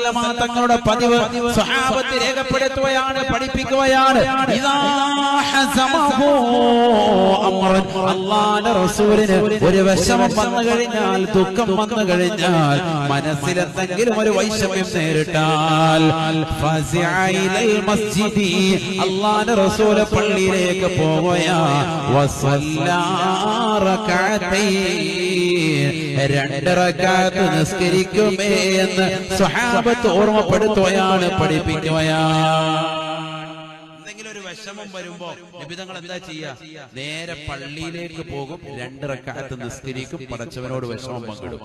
തങ്ങൾ തങ്ങളുടെ പതിവ് സ്വഹാബത്ത് രേഖപ്പെടുത്തുകയാണ് പഠിപ്പിക്കുകയാണ് ഇതാ അള്ളാന്റെ റസൂലിന് ഒരു വിഷമം വന്നു കഴിഞ്ഞാൽ ദുഃഖം വന്നു കഴിഞ്ഞാൽ മനസ്സിലെന്തെങ്കിലും ഒരു വൈഷമ്യം നേരിട്ടാൽ അള്ളാന്റെ റസൂൽ പള്ളിയിലേക്ക് പോവുകയാ. രണ്ടറക്കാത്ത് നിസ്കരിക്കുമേ എന്ന് സ്വഹാബത്ത് ഓർമ്മപ്പെടുത്തുകയാണ് പഠിപ്പിക്കുകയാണ്. വിഷമം വരുമ്പോ നിബിതങ്ങൾ എന്താ ചെയ്യാ? നേരെ പള്ളിയിലേക്ക് പോകും രണ്ടിറക്കാലത്ത് നിസ്കരിക്കും പടച്ചവനോട് വിഷമം പങ്കിടും.